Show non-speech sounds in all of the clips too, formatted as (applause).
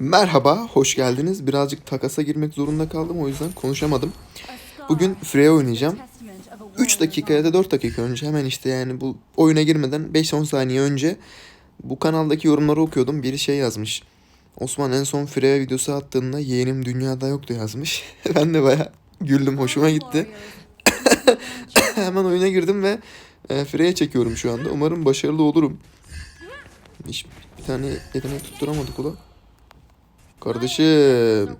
Merhaba, hoş geldiniz. Birazcık takasa girmek zorunda kaldım o yüzden konuşamadım. Bugün Freya oynayacağım. 3 dakika ya da 4 dakika önce hemen işte yani bu oyuna girmeden 5-10 saniye önce bu kanaldaki yorumları okuyordum. Biri şey yazmış. Osman en son Freya videosu attığında yeğenim dünyada yoktu yazmış. (laughs) ben de baya güldüm, hoşuma gitti. (laughs) hemen oyuna girdim ve e, Freya çekiyorum şu anda. Umarım başarılı olurum. Hiç bir tane yetenek tutturamadık ula. Kardeşim.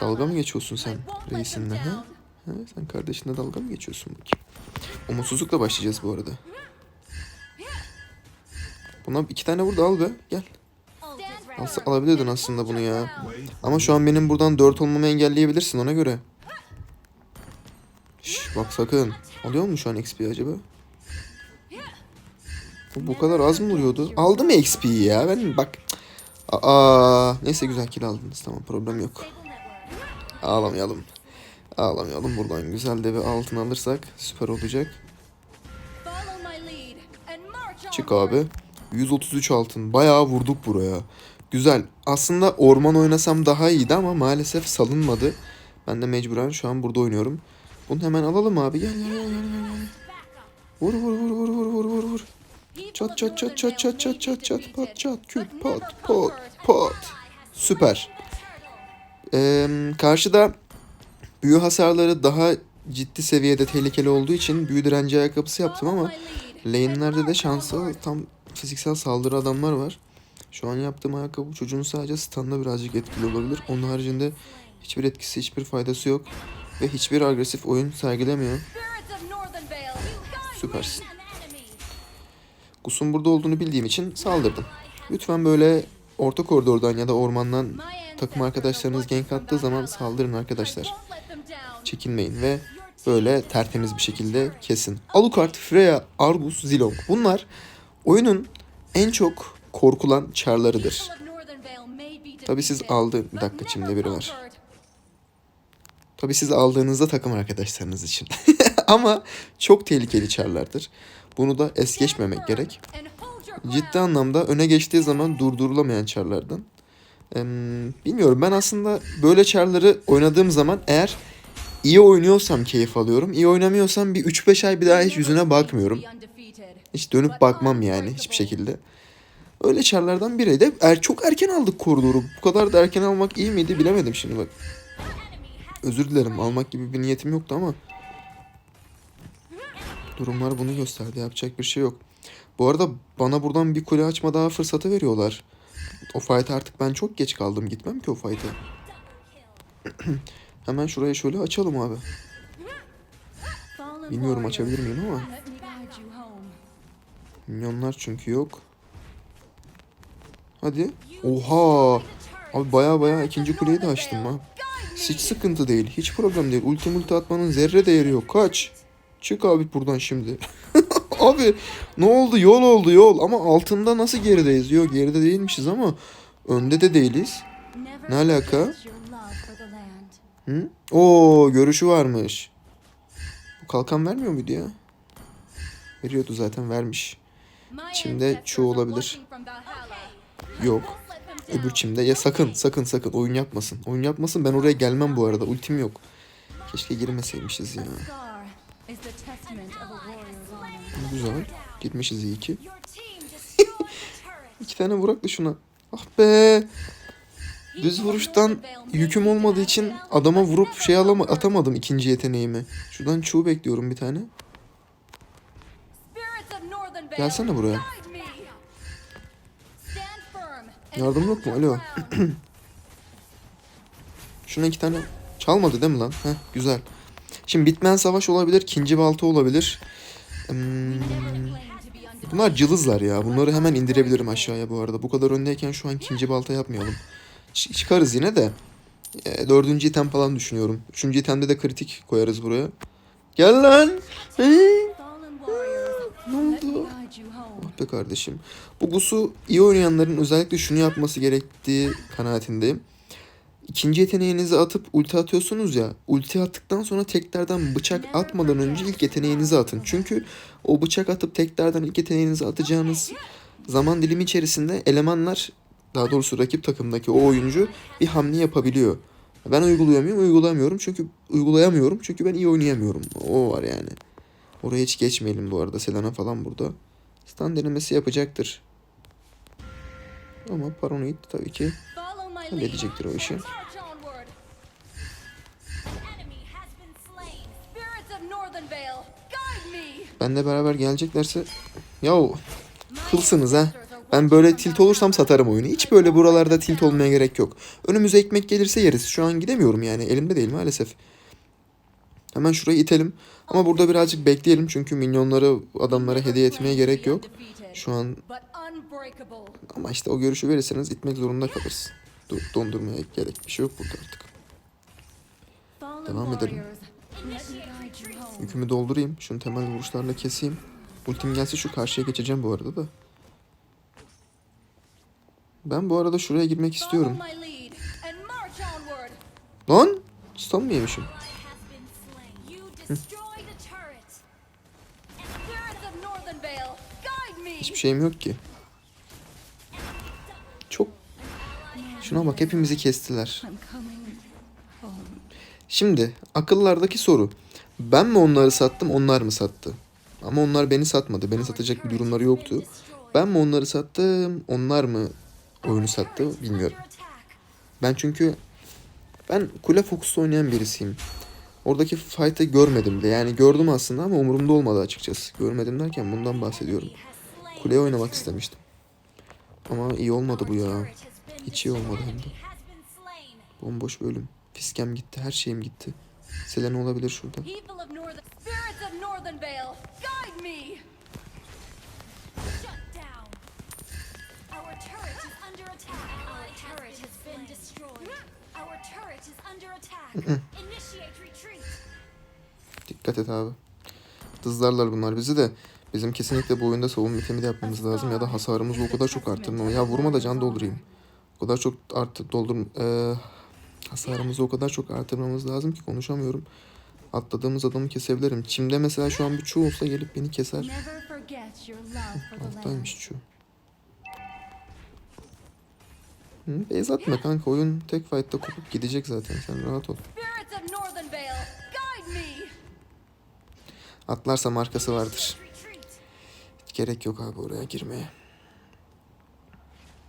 Dalga mı geçiyorsun sen reisinle ha? ha? Sen kardeşinle dalga mı geçiyorsun bakayım? Umutsuzlukla başlayacağız bu arada. Buna iki tane vurdu al be gel. Alsa, alabilirdin aslında bunu ya. Ama şu an benim buradan 4 olmamı engelleyebilirsin ona göre. Şş, bak sakın. Alıyor mu şu an XP acaba? Bu, bu kadar az mı vuruyordu? Aldı mı XP'yi ya? Ben bak. Aa, neyse güzel kill aldınız tamam problem yok. Ağlamayalım. Ağlamayalım buradan güzel de bir altın alırsak süper olacak. Çık abi. 133 altın. Bayağı vurduk buraya. Güzel. Aslında orman oynasam daha iyiydi ama maalesef salınmadı. Ben de mecburen şu an burada oynuyorum. Bunu hemen alalım abi. Gel gel gel gel. vur vur vur vur vur vur vur. Çat çat çat çat çat çat çat çat pat çat küt pat pat pat. Süper. Ee, karşıda büyü hasarları daha ciddi seviyede tehlikeli olduğu için büyü direnci ayakkabısı yaptım ama lane'lerde de şanslı tam fiziksel saldırı adamlar var. Şu an yaptığım ayakkabı çocuğun sadece standa birazcık etkili olabilir. Onun haricinde hiçbir etkisi, hiçbir faydası yok. Ve hiçbir agresif oyun sergilemiyor. Süpersin. Gus'un burada olduğunu bildiğim için saldırdım. Lütfen böyle orta koridordan ya da ormandan takım arkadaşlarınız gank attığı zaman saldırın arkadaşlar. Çekinmeyin ve böyle tertemiz bir şekilde kesin. Alucard, Freya, Argus, Zilong. Bunlar oyunun en çok korkulan çarlarıdır. Tabi siz aldı bir dakika çimde biri var. Tabi siz aldığınızda takım arkadaşlarınız için. (laughs) Ama çok tehlikeli çarlardır. Bunu da es geçmemek gerek. Ciddi anlamda öne geçtiği zaman durdurulamayan çarlardan. Eee, bilmiyorum ben aslında böyle çarları oynadığım zaman eğer iyi oynuyorsam keyif alıyorum. İyi oynamıyorsam bir 3-5 ay bir daha hiç yüzüne bakmıyorum. Hiç dönüp bakmam yani hiçbir şekilde. Öyle çarlardan biriydi. Er, çok erken aldık koridoru. Bu kadar da erken almak iyi miydi bilemedim şimdi bak. Özür dilerim almak gibi bir niyetim yoktu ama. Durumlar bunu gösterdi. Yapacak bir şey yok. Bu arada bana buradan bir kule açma daha fırsatı veriyorlar. O fight'a artık ben çok geç kaldım. Gitmem ki o fight'a. (clears throat) Hemen şurayı şöyle açalım abi. Bilmiyorum açabilir miyim ama. Minyonlar çünkü yok. Hadi. Oha. Abi baya baya ikinci kuleyi de açtım ha. Hiç sıkıntı değil. Hiç problem değil. Ulti atmanın zerre değeri yok. Kaç. Çık abi buradan şimdi. (laughs) abi ne oldu? Yol oldu yol. Ama altında nasıl gerideyiz? Yok geride değilmişiz ama önde de değiliz. Ne alaka? Hı? Oo görüşü varmış. Bu kalkan vermiyor muydu ya? Veriyordu zaten vermiş. Çimde çoğu olabilir. Yok. Öbür çimde ya sakın sakın sakın oyun yapmasın. Oyun yapmasın ben oraya gelmem bu arada. Ultim yok. Keşke girmeseymişiz ya. Güzel. Gitmişiz iyi ki. (laughs) İki tane vurak da şuna. Ah be. Düz vuruştan yüküm olmadığı için adama vurup şey alama atamadım ikinci yeteneğimi. Şuradan çuğu bekliyorum bir tane. Gelsene buraya. Yardım yok mu? Alo. (clears throat) Şuna iki tane çalmadı değil mi lan? Heh, güzel. Şimdi bitmeyen savaş olabilir. ikinci balta olabilir. Hmm, bunlar cılızlar ya. Bunları hemen indirebilirim aşağıya bu arada. Bu kadar öndeyken şu an ikinci balta yapmayalım. Çıkarız yine de. E, dördüncü item falan düşünüyorum. Üçüncü itemde de kritik koyarız buraya. Gel lan. Ne oldu? Ah be kardeşim. Bu Gus'u iyi oynayanların özellikle şunu yapması gerektiği kanaatindeyim. İkinci yeteneğinizi atıp ulti atıyorsunuz ya. Ulti attıktan sonra teklerden bıçak atmadan önce ilk yeteneğinizi atın. Çünkü o bıçak atıp teklerden ilk yeteneğinizi atacağınız zaman dilimi içerisinde elemanlar daha doğrusu rakip takımdaki o oyuncu bir hamle yapabiliyor. Ben uyguluyor muyum? Uygulamıyorum. Çünkü uygulayamıyorum. Çünkü ben iyi oynayamıyorum. O var yani. Oraya hiç geçmeyelim bu arada. Selena falan burada. Stun denemesi yapacaktır. Ama Paranoid tabii ki halledecektir o işi. benle beraber geleceklerse yahu kılsınız ha. Ben böyle tilt olursam satarım oyunu. Hiç böyle buralarda tilt olmaya gerek yok. Önümüze ekmek gelirse yeriz. Şu an gidemiyorum yani. Elimde değil maalesef. Hemen şurayı itelim. Ama burada birazcık bekleyelim. Çünkü minyonları adamlara hediye etmeye gerek yok. Şu an ama işte o görüşü verirseniz itmek zorunda kalırız. Dur, dondurmaya gerek bir şey yok burada artık. Devam edelim. Yükümü doldurayım. Şunu temel vuruşlarla keseyim. Ultim gelse şu karşıya geçeceğim bu arada da. Ben bu arada şuraya girmek istiyorum. Lan! Stun mı yemişim? Hiçbir şeyim yok ki. Şuna bak hepimizi kestiler. Şimdi akıllardaki soru. Ben mi onları sattım onlar mı sattı? Ama onlar beni satmadı. Beni satacak bir durumları yoktu. Ben mi onları sattım onlar mı oyunu sattı bilmiyorum. Ben çünkü ben kule fokuslu oynayan birisiyim. Oradaki fight'ı görmedim de. Yani gördüm aslında ama umurumda olmadı açıkçası. Görmedim derken bundan bahsediyorum. Kuleye oynamak istemiştim. Ama iyi olmadı bu ya. Hiç iyi olmadı hem de. Bomboş bölüm. Fiskem gitti. Her şeyim gitti. Selena olabilir şurada. (laughs) Dikkat et abi. Dızlarlar bunlar bizi de. Bizim kesinlikle bu oyunda savunma itemi de yapmamız lazım ya da hasarımızı o kadar çok arttırmam. Ya vurma da can doldurayım. O kadar çok artı doldur eee, hasarımızı o kadar çok artırmamız lazım ki konuşamıyorum. Atladığımız adamı kesebilirim. Çimde mesela şu an bir çuğ olsa gelip beni keser. Alttaymış çuğ. Hı, base atma kanka oyun tek fight'ta kopup gidecek zaten sen rahat ol. Atlarsa markası vardır. Hiç gerek yok abi oraya girmeye.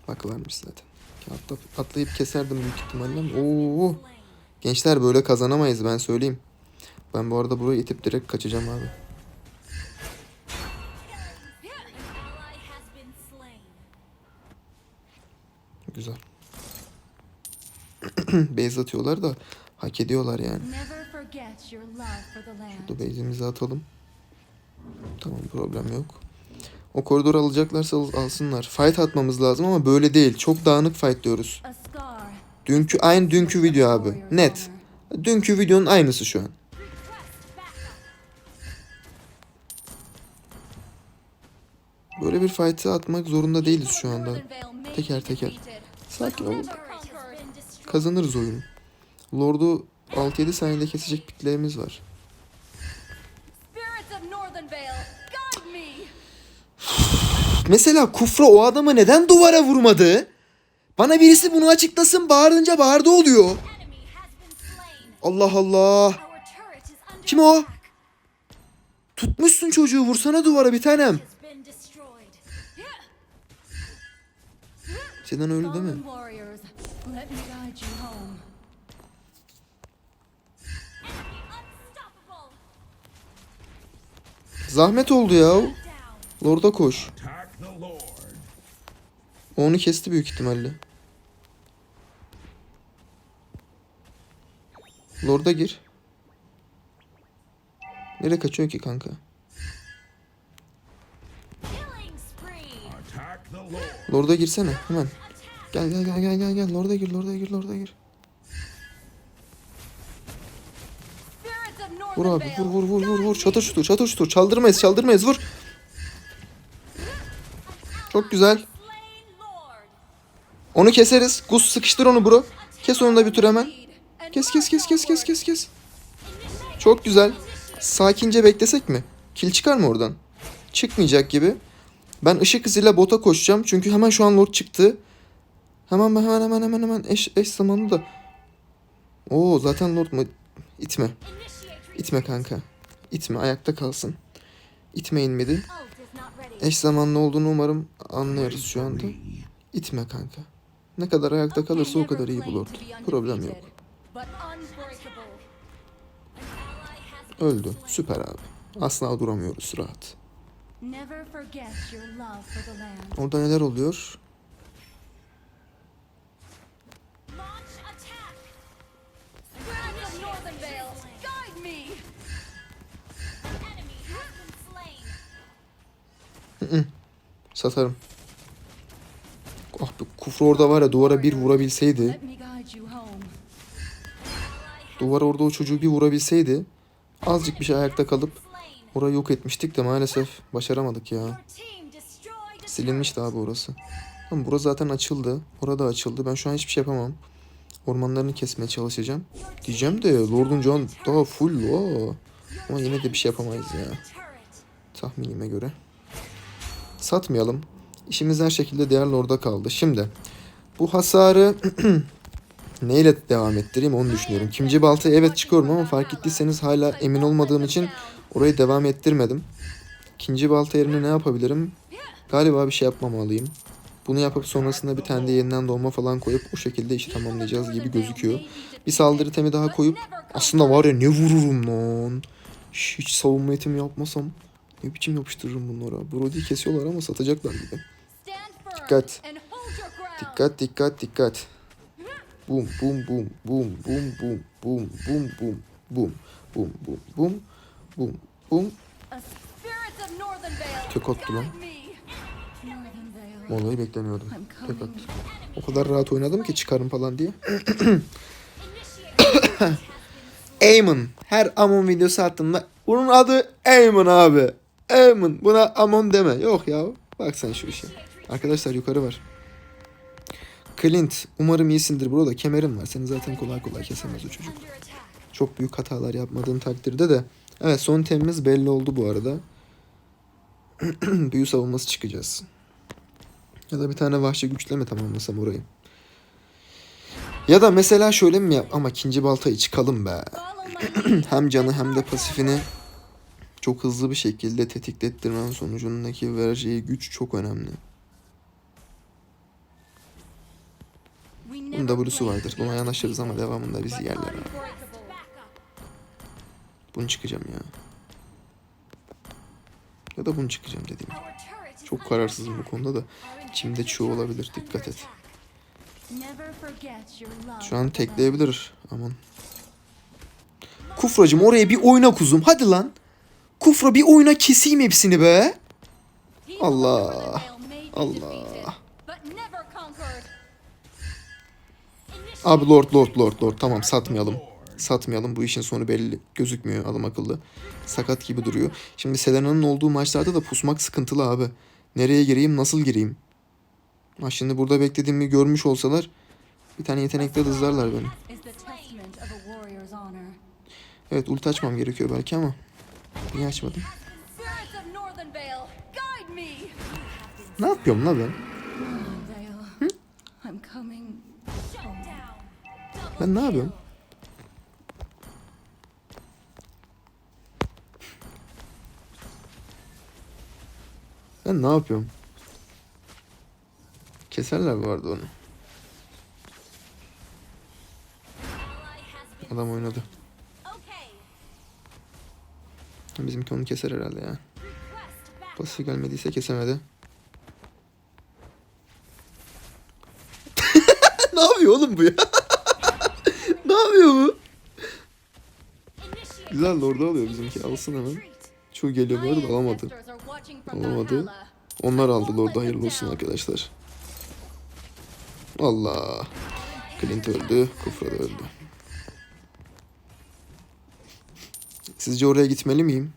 Bak varmış zaten. Atla, atlayıp keserdim büyük ihtimalle. Oo. Gençler böyle kazanamayız ben söyleyeyim. Ben bu arada burayı itip direkt kaçacağım abi. Güzel. (clears throat) Base atıyorlar da hak ediyorlar yani. Burada base'imizi atalım. Tamam problem yok. O koridoru alacaklarsa al- alsınlar. Fight atmamız lazım ama böyle değil. Çok dağınık fight diyoruz. Dünkü aynı dünkü video abi. Net. Dünkü videonun aynısı şu an. Böyle bir fight'ı atmak zorunda değiliz şu anda. Teker teker. Sakin olun. Kazanırız oyunu. Lord'u 6-7 saniyede kesecek piklerimiz var. Mesela Kufra o adamı neden duvara vurmadı? Bana birisi bunu açıklasın. Bağırınca bağırdı oluyor. Allah Allah. Kim o? Tutmuşsun çocuğu vursana duvara bir tanem. Senin öyle değil mi? Zahmet oldu ya. Lord'a koş. Attack the Lord. O Onu kesti büyük ihtimalle. Lord'a gir. Nereye kaçıyor ki kanka? Lord'a girsene hemen. Gel gel gel gel gel gel. Lord'a gir Lord'a gir Lord'a gir. Vur abi vur vur vur vur vur. Çatır me. şutur çatır şutur. Çaldırmayız çaldırmayız vur. Çok güzel. Onu keseriz. Gus sıkıştır onu bro. Kes onu da bir tur hemen. Kes kes kes kes kes kes kes. Çok güzel. Sakince beklesek mi? Kil çıkar mı oradan? Çıkmayacak gibi. Ben ışık hızıyla bota koşacağım. Çünkü hemen şu an Lord çıktı. Hemen hemen hemen hemen hemen eş, eş zamanlı da. Oo zaten Lord mu? İtme. İtme kanka. İtme ayakta kalsın. İtme inmedi. Eş zamanlı olduğunu umarım anlıyoruz şu anda. İtme kanka. Ne kadar ayakta kalırsa o kadar iyi bu Lord. Problem yok. Öldü. Süper abi. Asla duramıyoruz rahat. Orada neler oluyor? Satarım. Ah be kufru orada var ya duvara bir vurabilseydi. Duvara orada o çocuğu bir vurabilseydi. Azıcık bir şey ayakta kalıp orayı yok etmiştik de maalesef başaramadık ya. Silinmişti abi orası. Tamam burası zaten açıldı. Orada açıldı. Ben şu an hiçbir şey yapamam. Ormanlarını kesmeye çalışacağım. Diyeceğim de Lord'un can daha full o. Ama yine de bir şey yapamayız ya. Tahminime göre. Satmayalım. İşimiz her şekilde değerli orada kaldı. Şimdi bu hasarı (clears throat) neyle devam ettireyim onu düşünüyorum. Kimci baltaya evet çıkıyorum ama fark ettiyseniz hala emin olmadığım için orayı devam ettirmedim. İkinci balta yerine ne yapabilirim? Galiba bir şey yapmamalıyım. Bunu yapıp sonrasında bir tane de yeniden doğma falan koyup o şekilde işi tamamlayacağız gibi gözüküyor. Bir saldırı temi daha koyup aslında var ya ne vururum lan. Hiç savunma etimi yapmasam ne biçim yapıştırırım bunlara. Brody'yi kesiyorlar ama satacaklar gibi. Dikkat. Dikkat dikkat dikkat. Bum bum bum bum bum bum bum bum bum bum bum bum bum bum bum. Tek attı lan. Vallahi beklemiyordum. Tek attı. O kadar rahat oynadım ki çıkarım falan diye. Aemon. Her Amon videosu attığımda bunun adı Aemon abi. Aemon. Buna Amon deme. Yok ya. Bak sen şu işe. Arkadaşlar yukarı var. Clint. Umarım iyisindir bro da kemerim var. Seni zaten kolay kolay kesemez o çocuk. Çok büyük hatalar yapmadığın takdirde de. Evet son temimiz belli oldu bu arada. (clears throat) Büyü savunması çıkacağız. Ya da bir tane vahşi güçleme tamamlasam orayı. Ya da mesela şöyle mi yap? Ama ikinci baltayı çıkalım be. (clears throat) Hem canı hem de pasifini çok hızlı bir şekilde tetiklettirmen sonucundaki vereceği güç çok önemli. Bunun W'su vardır. Buna yanaşırız ama devamında bizi yerler. Bunu çıkacağım ya. Ya da bunu çıkacağım dediğim. Çok kararsızım bu konuda da. İçimde turret olabilir. Dikkat et. Şu an tekleyebilir. Aman. Kufracım oraya bir oyna kuzum. Hadi lan. Kufra bir oyna keseyim hepsini be. Allah. Allah. Abi lord lord lord lord. Tamam satmayalım. Satmayalım. Bu işin sonu belli. Gözükmüyor adam akıllı. Sakat gibi duruyor. Şimdi Selena'nın olduğu maçlarda da pusmak sıkıntılı abi. Nereye gireyim nasıl gireyim? Ha şimdi burada beklediğimi görmüş olsalar bir tane yetenekle hızlarlar beni. Evet ulti açmam gerekiyor belki ama. Niye açmadım? Ne yapıyorum la ben? Hı? Ben ne yapıyorum? Ben ne yapıyorum? Keserler bu arada onu. Adam oynadı. Bizimki onu keser herhalde ya. Pasifi gelmediyse kesemedi. (laughs) ne yapıyor oğlum bu ya? (laughs) ne yapıyor bu? Güzel orada alıyor bizimki. Alsın hemen. Çoğu geliyor bu arada alamadı. Alamadı. Onlar aldı Lord'a hayırlı olsun arkadaşlar. Allah. Clint öldü. Kufra da öldü. Sizce oraya gitmeli miyim?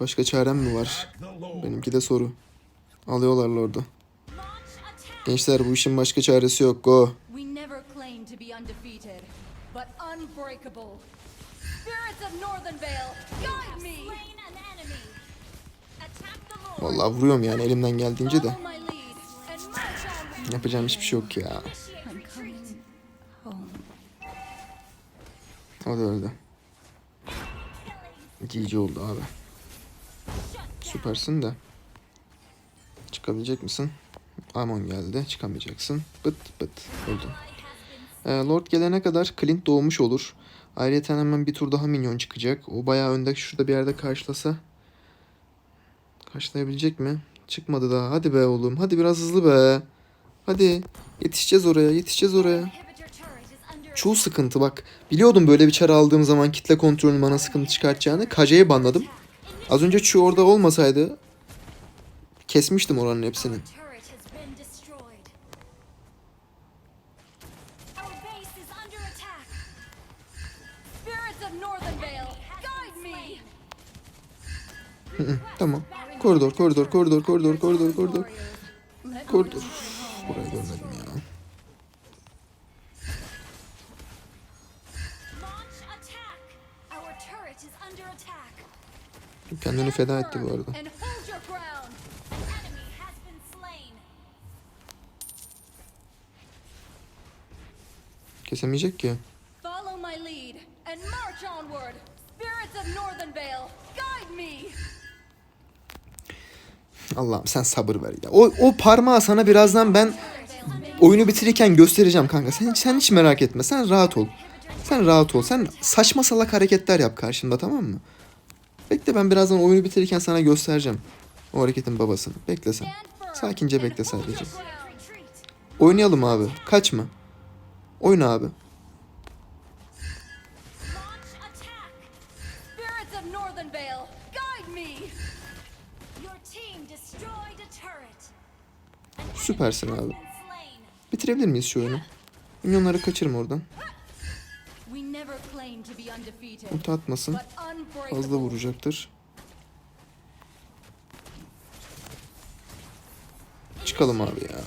Başka çarem mi var? Benimki de soru. Alıyorlar Lord'u. Gençler bu işin başka çaresi yok. Go. Vallahi vuruyorum yani elimden geldiğince de. Yapacağım hiçbir şey yok ya. O da öldü. GG oldu abi. Süpersin de. Çıkabilecek misin? Amon geldi. Çıkamayacaksın. Bıt bıt. Öldün. Ee, Lord gelene kadar Clint doğmuş olur. Ayrıca hemen bir tur daha minyon çıkacak. O bayağı önde şurada bir yerde karşılasa. Karşılayabilecek mi? Çıkmadı daha. Hadi be oğlum. Hadi biraz hızlı be. Hadi. Yetişeceğiz oraya. Yetişeceğiz oraya. Çoğu sıkıntı bak. Biliyordum böyle bir çar aldığım zaman kitle kontrolünün bana sıkıntı çıkartacağını. Kaje'yi banladım. Az önce şu orada olmasaydı kesmiştim oranın hepsini. Tamam. Koridor, koridor, koridor, koridor, koridor, koridor. Koridor. Burayı görmedim ya. Kendini feda etti bu arada. Kesemeyecek ki. Allah'ım sen sabır ver ya. O, o parmağı sana birazdan ben oyunu bitirirken göstereceğim kanka. Sen, sen hiç merak etme. Sen rahat ol. Sen rahat ol. Sen saçma salak hareketler yap karşımda tamam mı? Bekle ben birazdan oyunu bitirirken sana göstereceğim. O hareketin babasını. Bekle sen. Sakince bekle sadece. Oynayalım abi. Kaçma. Oyna abi. Süpersin abi. Bitirebilir miyiz şu oyunu? Minyonları kaçırma oradan. Ulti atmasın. Fazla vuracaktır. Çıkalım abi ya.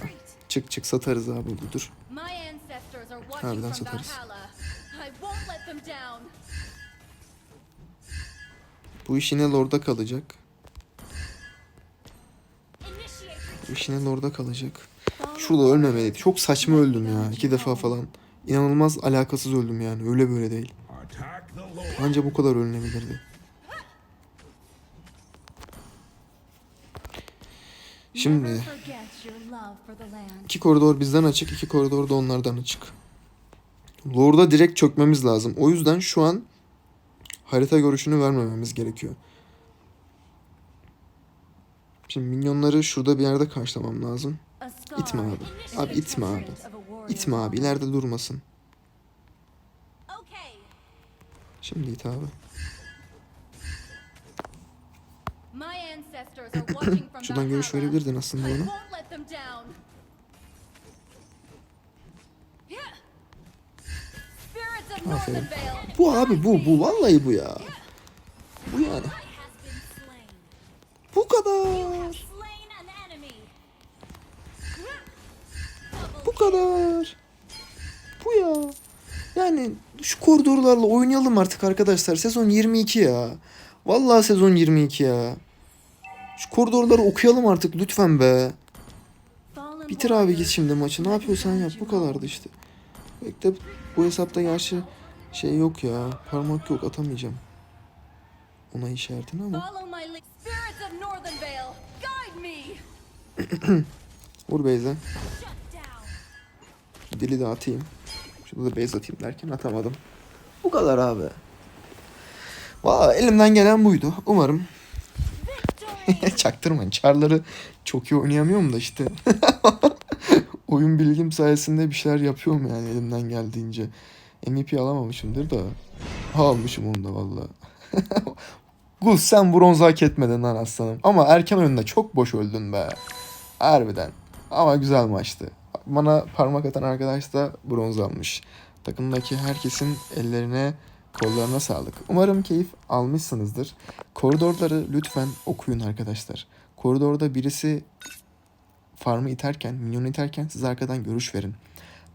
Çık çık satarız abi burada dur. My ancestors are watching Harbiden satarız. Bu iş yine Lord'a kalacak. Bu iş yine Lord'a kalacak. Şurada ölmemeliydi. Çok saçma öldüm ya. iki defa falan. İnanılmaz alakasız öldüm yani. Öyle böyle değil. Anca bu kadar ölünebilirdi. Şimdi iki koridor bizden açık, iki koridor da onlardan açık. Lord'a direkt çökmemiz lazım. O yüzden şu an harita görüşünü vermememiz gerekiyor. Şimdi minyonları şurada bir yerde karşılamam lazım. İtme abi. Abi itme abi. İtme abi ileride durmasın. Şimdi it abi. Şuradan görüş verebilirdin aslında bana. Aferin. Bu abi bu bu vallahi bu ya. Bu yani. Bu kadar. Bu kadar. Bu ya. Yani şu koridorlarla oynayalım artık arkadaşlar. Sezon 22 ya. Vallahi sezon 22 ya. Şu koridorları okuyalım artık lütfen be. Bitir abi git şimdi maçı. Ne yapıyorsan yap. Bu kadardı işte. Bekle bu hesapta gerçi şey yok ya. Parmak yok atamayacağım. Ona işaretini ama. (clears throat) Vur Beyza. Dili de atayım. Şurada da base atayım derken atamadım. Bu kadar abi. Valla elimden gelen buydu. Umarım (laughs) çaktırmayın. Çarları çok iyi oynayamıyorum da işte. (laughs) Oyun bilgim sayesinde bir şeyler yapıyorum yani elimden geldiğince. MVP alamamışımdır da. Almışım onu da valla. Gus (laughs) sen bronz hak etmedin lan aslanım. Ama erken oyunda çok boş öldün be. Harbiden. Ama güzel maçtı. Bana parmak atan arkadaş da bronz almış. Takımdaki herkesin ellerine kollarına sağlık. Umarım keyif almışsınızdır. Koridorları lütfen okuyun arkadaşlar. Koridorda birisi farmı iterken, minyonu iterken siz arkadan görüş verin.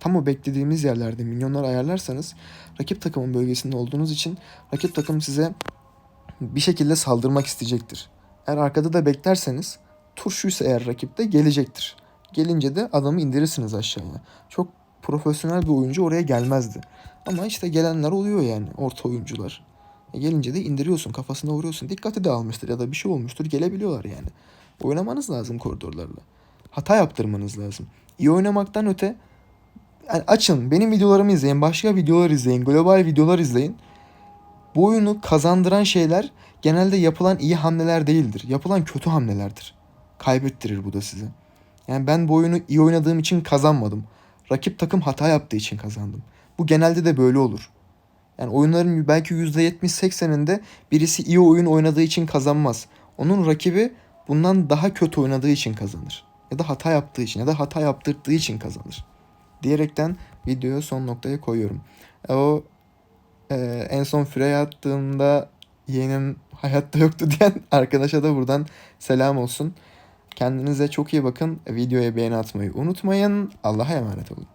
Tam o beklediğimiz yerlerde minyonları ayarlarsanız rakip takımın bölgesinde olduğunuz için rakip takım size bir şekilde saldırmak isteyecektir. Eğer arkada da beklerseniz turşuysa eğer rakipte gelecektir. Gelince de adamı indirirsiniz aşağıya. Çok profesyonel bir oyuncu oraya gelmezdi. Ama işte gelenler oluyor yani orta oyuncular. E gelince de indiriyorsun kafasına vuruyorsun. Dikkati dağılmıştır ya da bir şey olmuştur gelebiliyorlar yani. Oynamanız lazım koridorlarla. Hata yaptırmanız lazım. İyi oynamaktan öte yani açın benim videolarımı izleyin. Başka videolar izleyin. Global videolar izleyin. Bu oyunu kazandıran şeyler genelde yapılan iyi hamleler değildir. Yapılan kötü hamlelerdir. Kaybettirir bu da size. Yani ben bu oyunu iyi oynadığım için kazanmadım. Rakip takım hata yaptığı için kazandım. Bu genelde de böyle olur. Yani oyunların belki %70-80'inde birisi iyi oyun oynadığı için kazanmaz. Onun rakibi bundan daha kötü oynadığı için kazanır. Ya da hata yaptığı için ya da hata yaptırdığı için kazanır. Diyerekten videoya son noktaya koyuyorum. E, o e, en son Freya attığımda yeğenim hayatta yoktu (laughs) diyen arkadaşa da buradan selam olsun. Kendinize çok iyi bakın. Videoya beğeni atmayı unutmayın. Allah'a emanet olun.